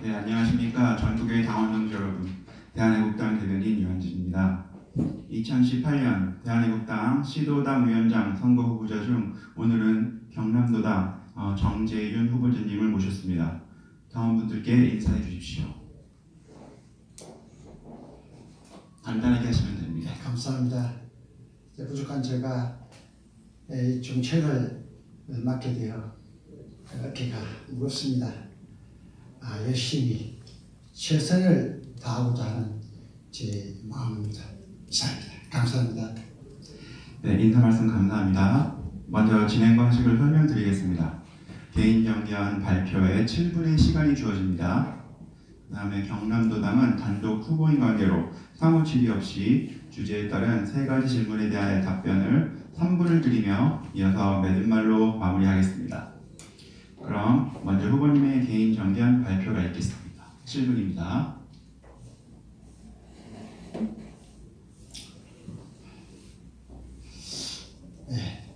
네, 안녕하십니까. 전국의 당원đồng 여러분. 대한애국당 대변인 유한진입니다. 2018년 대한애국당 시도당 위원장 선거 후보자 중 오늘은 경남도당 어, 정재윤 후보자님을 모셨습니다. 당원분들께 인사해 주십시오. 간단하게 하시면 됩니다. 네, 감사합니다. 부족한 제가 예, 이 정책을 맡게 되어 어깨가 무겁습니다. 아, 열심히 최선을 다하고자 하는 제 마음입니다. 이상입니다. 감사합니다. 네, 인사 말씀 감사합니다. 먼저 진행 방식을 설명드리겠습니다. 개인 정견 발표에 7분의 시간이 주어집니다. 그 다음에 경남도당은 단독 후보인 관계로 상호 질의 없이 주제에 따른 세 가지 질문에 대하여 답변을 3분을 드리며 이어서 맺은말로 마무리하겠습니다. 그럼 먼저 후보님의 개인 정견 발표가 있겠습니다. 7분입니다.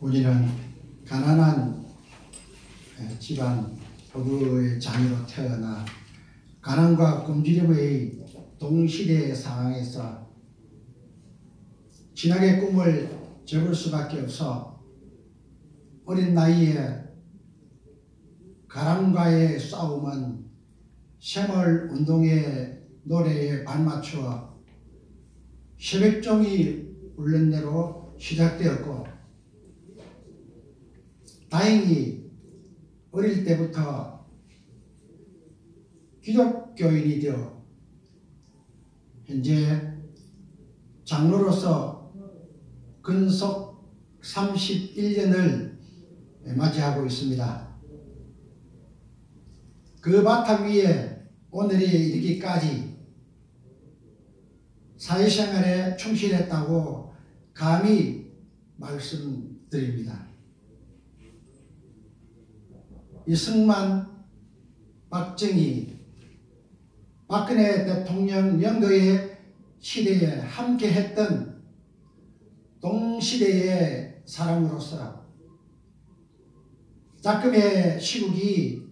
우리는 가난한 에, 집안 부부의 자녀로 태어나 가난과 굶주림의 동시대 상황에서 진학의 꿈을 접을 수밖에 없어 어린 나이에 가랑과의 싸움은 샘을 운동의 노래에 발맞추어 새벽종이 울는 대로 시작되었고 다행히 어릴 때부터 기독교인이 되어 현재 장로로서 근속 31년을 맞이하고 있습니다. 그 바탕 위에 오늘이 이르기까지 사회생활에 충실했다고 감히 말씀드립니다. 이승만, 박정희, 박근혜 대통령 연도의 시대에 함께했던 동시대의 사람으로서 작금의 시국이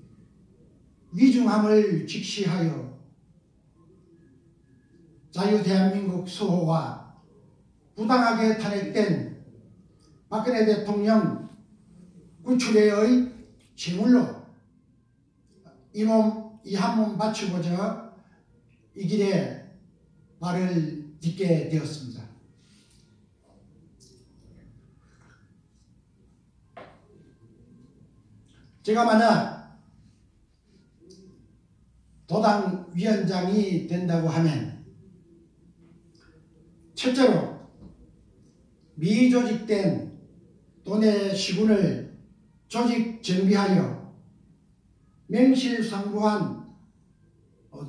위중함을 직시하여 자유대한민국 수호와 부당하게 탄핵된 박근혜 대통령 구출의 제물로 이 몸, 이한몸 바치고자 이 길에 발을 딛게 되었습니다. 제가 만약 도당 위원장이 된다고 하면 첫째로 미조직된 돈의 시군을 조직 정비하여 명실상부한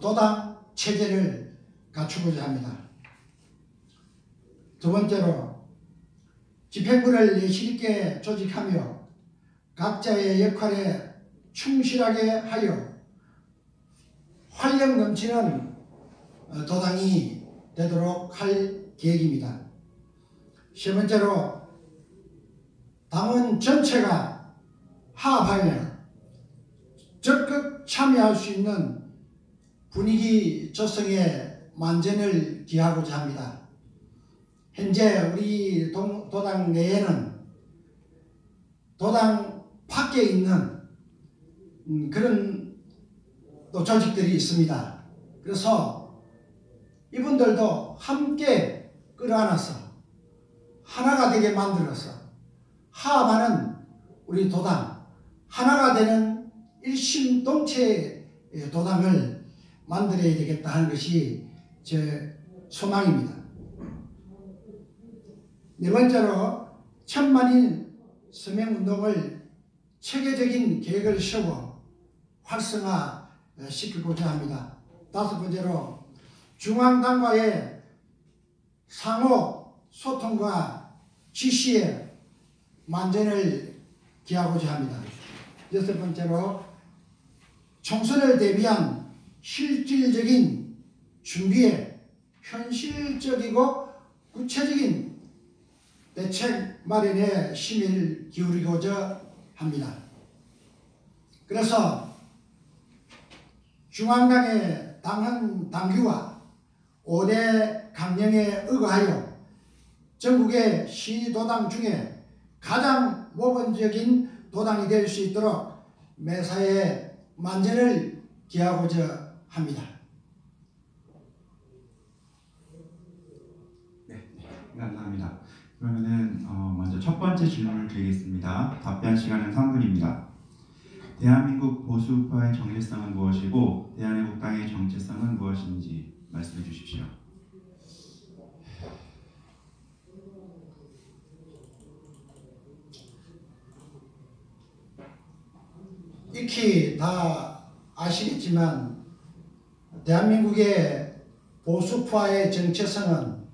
도당 체제를 갖추고자 합니다. 두 번째로 집행부를 예실 있게 조직하며 각자의 역할에 충실하게 하여 활력 넘치는 도당이 되도록 할 계획입니다. 세 번째로 당원 전체가 화합하여 적극 참여할 수 있는 분위기 조성에 만전을 기하고자 합니다. 현재 우리 동- 도당 내에는 도당 밖에 있는 음, 그런 또 조직들이 있습니다. 그래서 이분들도 함께 끌어안아서 하나가 되게 만들어서 화합하는 우리 도당 하나가 되는 일심동체 도당을 만들어야 되겠다 하는 것이 제 소망입니다. 네 번째로 천만인 서명운동을 체계적인 계획을 세워 활성화 시키고자 합니다. 다섯 번째로 중앙당과의 상호 소통과 지시에 만전을 기하고자 합니다. 여섯 번째로 총선을 대비한 실질적인 준비에 현실적이고 구체적인 대책 마련에 심의를 기울이고자 합니다. 그래서 중앙당의 당헌 당규와 5대 강령에 의거하여 전국의 시도당 중에 가장 모범적인 도당이 될 수 있도록 매사에 만전을 기하고자 합니다. 감사합니다. 그러면은 어, 먼저 첫 번째 질문을 드리겠습니다. 답변 시간은 3분입니다. 대한민국 보수파의 정체성은 무엇이고 대한민국당의 정체성은 무엇인지 말씀해 주십시오. 익히 다 아시겠지만 대한민국의 보수파의 정체성은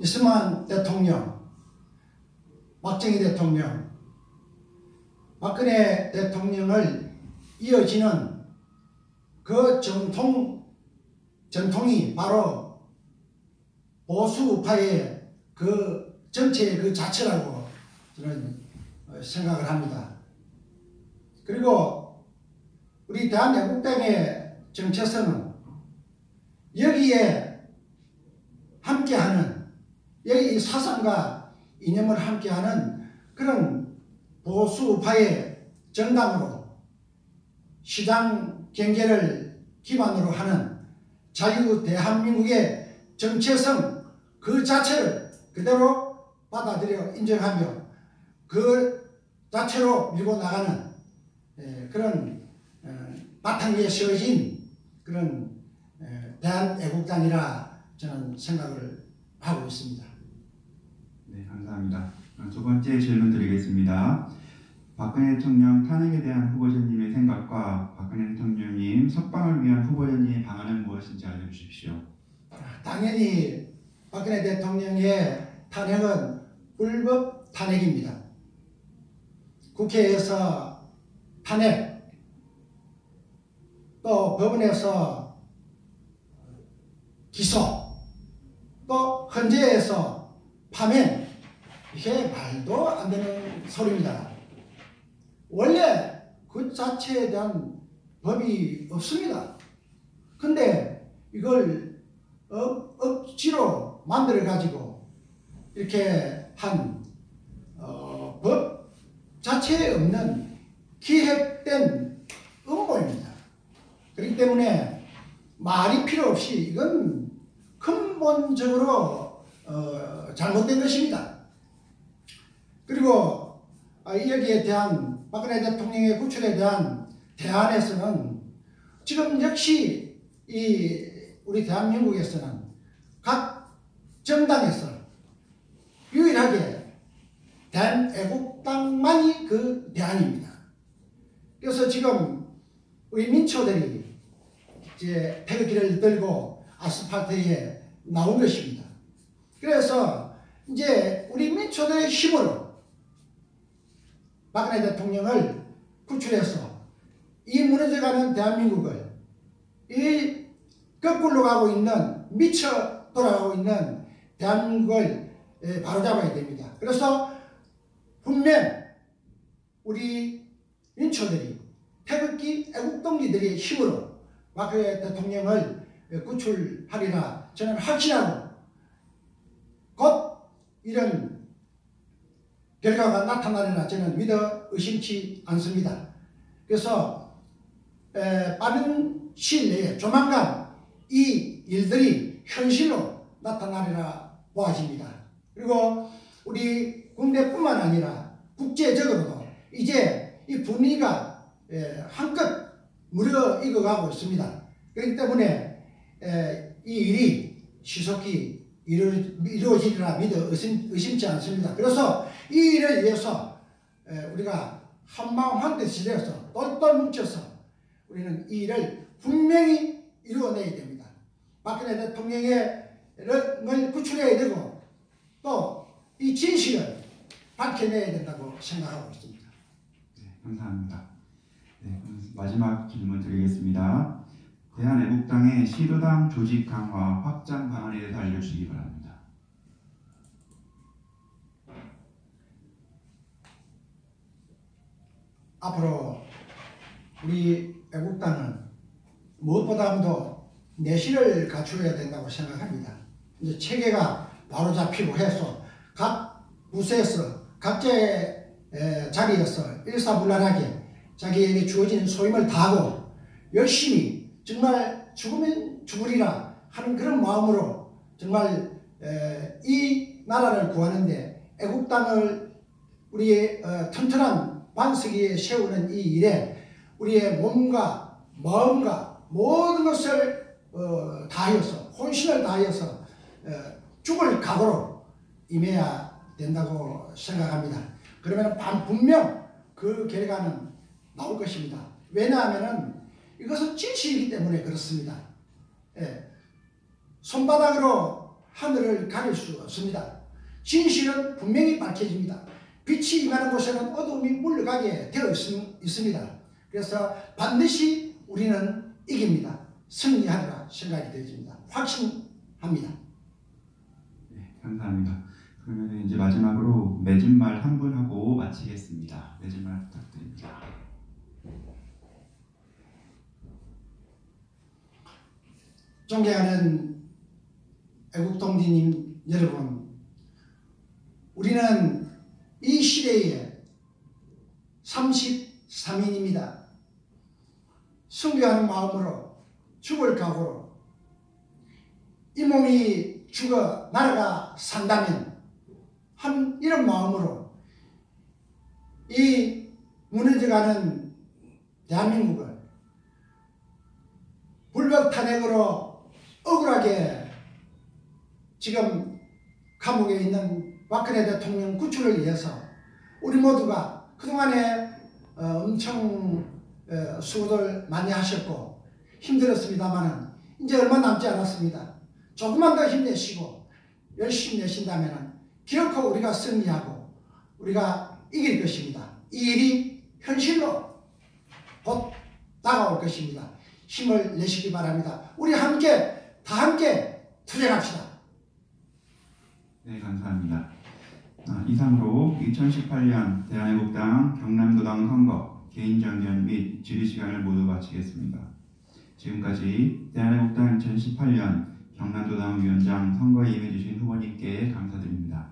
이스만 대통령, 박정희 대통령, 박근혜 대통령을 이어지는 그 전통, 전통이 바로 보수파의 그 정체의 그 자체라고 저는 생각을 합니다. 그리고 우리 대한민국당의 정체성은 여기에 함께하는 여기 이 사상과 이념을 함께하는 그런 보수파의 정당으로 시장 경제를 기반으로 하는 자유 대한민국의 정체성 그 자체를 그대로 받아들여 인정하며 그 자체로 밀고 나가는 에, 그런 어, 바탕 위에 세워진 그런 에, 대한애국당이라 저는 생각을 하고 있습니다. 네, 감사합니다. 두 번째 질문 드리겠습니다. 박근혜 대통령 탄핵에 대한 후보자님의 생각과 박근혜 대통령님 석방을 위한 후보자님의 방안은 무엇인지 알려주십시오. 당연히 박근혜 대통령의 탄핵은 불법 탄핵입니다. 국회에서 탄핵, 또 법원에서 기소, 또 헌재에서 파면, 이게 말도 안 되는 소리입니다. 원래 그 자체에 대한 법이 없습니다. 근데 이걸 억, 억지로 만들어 가지고 이렇게 한 어, 법 자체에 없는 기획된 음모입니다. 그렇기 때문에 말이 필요 없이 이건 근본적으로 어, 잘못된 것입니다. 그리고 아, 여기에 대한 박근혜 대통령의 구출에 대한 대안에서는 지금 역시 이 우리 대한민국에서는 각 정당에서 유일하게 대한애국당만이 그 대안입니다. 그래서 지금 우리 민초들이 이제 태극기를 들고 아스팔트에 나온 것입니다. 그래서 이제 우리 민초들의 힘으로 박근혜 대통령을 구출해서 이 무너져가는 대한민국을 이 거꾸로 가고 있는 미쳐 돌아가고 있는 대한민국을 에, 바로잡아야 됩니다. 그래서 분명 우리 민초들이 태극기 애국동지들의 힘으로 박근혜 대통령을 구출하리라 저는 확신하고 곧 이런 결과가 나타나리라 저는 믿어 의심치 않습니다. 그래서 에, 빠른 시일 내에 조만간 이 일들이 현실로 나타나리라 보아집니다. 그리고 우리 국내뿐만 아니라 국제적으로도 이제 이 분위기가 에, 한껏 무르익어가고 있습니다. 그렇기 때문에 에, 이 일이 시속히 이루, 이루어지리라 믿어 의심, 의심치 않습니다. 그래서 이 일을 위해서 에, 우리가 한마음 한뜻이 되어서 똘똘 뭉쳐서 우리는 이 일을 분명히 이루어내야 됩니다. 박근혜 대통령을 구출해야 되고 또 이 진실을 밝혀내야 된다고 생각하고 있습니다. 네, 감사합니다. 네, 마지막 질문 드리겠습니다. 대한애국당의 시도당 조직 강화 확장 방안에 대해서 알려주시기 바랍니다. 앞으로 우리 애국당은 무엇보다도 내실을 갖추어야 된다고 생각합니다. 이제 체계가 바로 잡히고 해서 각 부서에서 각자의 에, 자리에서 일사불란하게 자기에게 주어진 소임을 다하고 열심히 정말 죽으면 죽으리라 하는 그런 마음으로 정말 에, 이 나라를 구하는데 애국당을 우리의 어, 튼튼한 반석위에 세우는 이 일에 우리의 몸과 마음과 모든 것을 어, 다하여서 혼신을 다하여서 어, 죽을 각오로 임해야 된다고 생각합니다. 그러면 반 분명 그 결과는 나올 것입니다. 왜냐하면은 이것은 진실이기 때문에 그렇습니다. 예. 손바닥으로 하늘을 가릴 수 없습니다. 진실은 분명히 밝혀집니다. 빛이 임하는 곳에는 어둠이 물러가게 되어 있, 있습니다. 그래서 반드시 우리는 이깁니다. 승리하리라 생각이 되어집니다. 확신합니다. 네, 감사합니다. 그러면 이제 마지막으로 맺은 말 한 분 하고 마치겠습니다. 맺은 말 부탁드립니다. 존경하는 애국동지님 여러분, 우리는 이 시대에 33인입니다. 순교하는 마음으로 죽을 각오로 이 몸이 죽어 나라가 산다면 한 이런 마음으로 이 무너져가는 대한민국을 불법 탄핵으로 억울하게 지금 감옥에 있는 박근혜 대통령 구출을 위해서 우리 모두가 그동안에 어, 엄청 어, 수고들 많이 하셨고 힘들었습니다만 이제 얼마 남지 않았습니다. 조금만 더 힘내시고 열심히 내신다면 기어코 우리가 승리하고 우리가 이길 것입니다. 이 일이 현실로 곧 다가올 것입니다. 힘을 내시기 바랍니다. 우리 함께 다 함께 투쟁합시다. 네, 감사합니다. 아, 이상으로 2018년 대한애국당 경남도당 선거 개인정견 및 질의시간을 모두 마치겠습니다. 지금까지 대한애국당 2018년 경남도당 위원장 선거에 임해주신 후보님께 감사드립니다.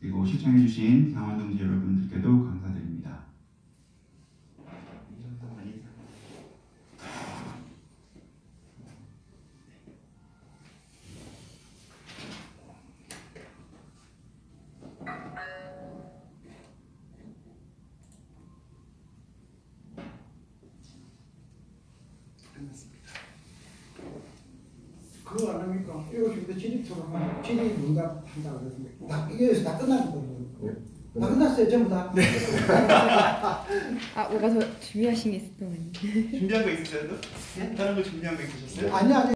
그리고 시청해주신 당원 동지 여러분들께도 감사드립니다. 그거 안 합니까? 7시부터 진입 토론하면 진입 문답 한다고 그랬는데 다 이게 다 끝났거든요. 다 끝났어요 전부 다. 아, 뭐가 더 준비하신 게 있었던 거 아니에요? 준비한 거 있으세요? 또? 다른 거 준비한 거 있으셨어요? 아니 아니